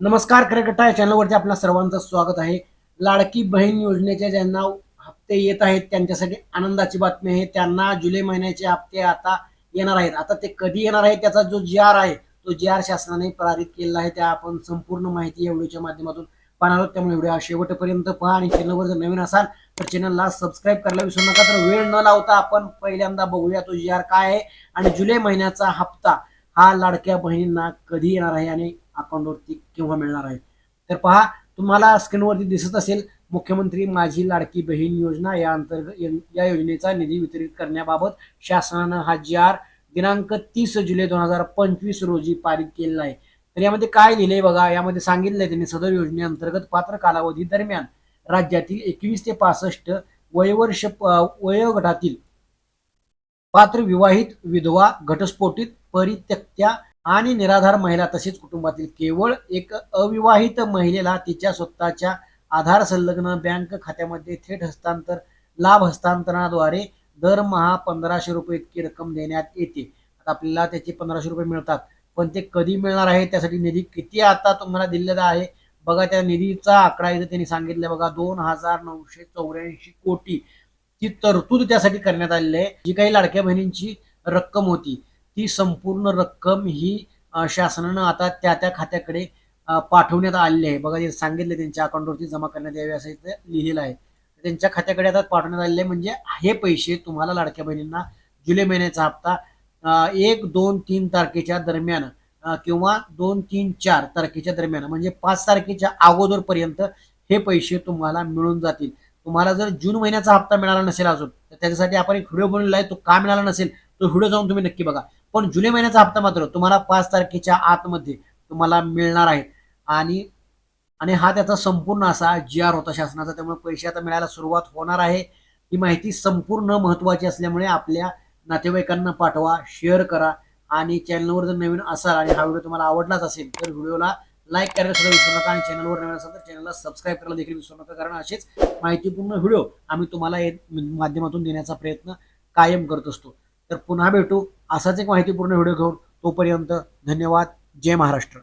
नमस्कार क्रिकेटा या चॅनलवरती आपल्या सर्वांचं स्वागत आहे. लाडकी बहीण योजनेच्या ज्यांना हप्ते येत आहेत त्यांच्यासाठी आनंदाची बातमी आहे. त्यांना जुलै महिन्याचे हप्ते आता येणार आहेत. आता ते कधी येणार आहे त्याचा जो जी आर आहे तो जी आर शासनाने पारित केलेला आहे. त्या आपण संपूर्ण माहिती या व्हिडिओच्या माध्यमातून पाहणार आहोत. त्यामुळे व्हिडिओ शेवटपर्यंत पहा आणि चॅनलवर जर नवीन असाल तर चॅनलला सबस्क्राईब करायला विसरू नका. तर वेळ न लावता आपण पहिल्यांदा बघूया तो जी आर काय आहे. आणि जुलै महिन्याचा हप्ता हा लाडक्या बहिणींना कधी येणार आहे आणि अकाउंटवरती केव्हा मिळणार आहे? तर पहा तुम्हाला स्क्रीनवरती दिसत असेल मुख्यमंत्री माझी लाडकी बहीण योजना या अंतर्गत या योजनेचा निधी वितरित करण्याबाबत शासनानं हा जी आर दिनांक तीस जुलै दोन हजार पंचवीस रोजी पारित केलेला आहे. तर यामध्ये काय लिहिलंय बघा? यामध्ये सांगितलंय त्यांनी सदर योजनेअंतर्गत पात्र कालावधी दरम्यान राज्यातील एकवीस ते पासष्ट वयवर्ष वयोगटातील पात्र विवाहित विधवा घटस्फोटित परित्यक्त्या आणि निराधार महिला तसेच कुटुंबातील केवळ एक अविवाहित महिलेला तिच्या स्वतःच्या आधार संलग्न बँक खात्यामध्ये थेट हस्तांतर लाभ हस्तांतरणाद्वारे दरमहा पंधराशे रुपये इतकी रक्कम देण्यात येते. आता आपल्याला त्याचे पंधराशे रुपये मिळतात पण ते कधी मिळणार आहे? त्यासाठी निधी किती आता तुम्हाला दिलेला आहे? बघा त्या निधीचा आकडा इथं त्यांनी सांगितलं बघा दोन हजार नऊशे चौऱ्याऐंशी कोटी ती तरतूद त्यासाठी करण्यात आलेली आहे. जी काही लाडक्या बहिणींची रक्कम होती. ती संपूर्ण रक्कम ही शासनानं आता त्या त्या खात्याकडे पाठवण्यात आलेली आहे. बघा जे सांगितले त्यांच्या अकाउंटवरती जमा करण्यात यावी असं इथे लिहिलेलं आहे. त्यांच्या खात्याकडे आता पाठवण्यात आलेले आहे म्हणजे हे पैसे तुम्हाला लाडक्या बहिणींना जुलै महिन्याचा हप्ता एक दोन तीन तारखेच्या दरम्यान किंवा दोन तीन चार तारखेच्या दरम्यान म्हणजे पाच तारखेच्या अगोदरपर्यंत हे पैसे तुम्हाला मिळून जातील. तुम्हाला जर जून महिन्याचा हप्ता मिळाला नसेल अजून तर त्याच्यासाठी आपण एक व्हिडिओ बनवलेला आहे तो का मिळाला नसेल तो व्हिडिओ जाऊन तुम्ही नक्की बघा. पण जुलै महिन्याचा हप्ता मात्र तुम्हाला पाच तारखेच्या आतमध्ये तुम्हाला मिळणार आहे. आणि आणि हा त्याचा संपूर्ण असा जी आर होता शासनाचा त्यामुळे पैसे आता मिळायला सुरुवात होणार आहे. ही माहिती संपूर्ण महत्वाची असल्यामुळे आपल्या नातेवाईकांना पाठवा शेअर करा. आणि चॅनलवर जर नवीन असाल आणि हा व्हिडिओ तुम्हाला आवडलाच असेल तर व्हिडिओला लाईक करायला सुद्धा विसरू नका. आणि चॅनलवर नवीन असाल तर चॅनलला सबस्क्राईब करायला देखील विसरू नका. कारण असेच माहितीपूर्ण व्हिडिओ आम्ही तुम्हाला या माध्यमातून देण्याचा प्रयत्न कायम करत असतो. तर पुन्हा भेटू असाच एक माहितीपूर्ण व्हिडिओ घेऊन तोपर्यंत धन्यवाद. जय महाराष्ट्र.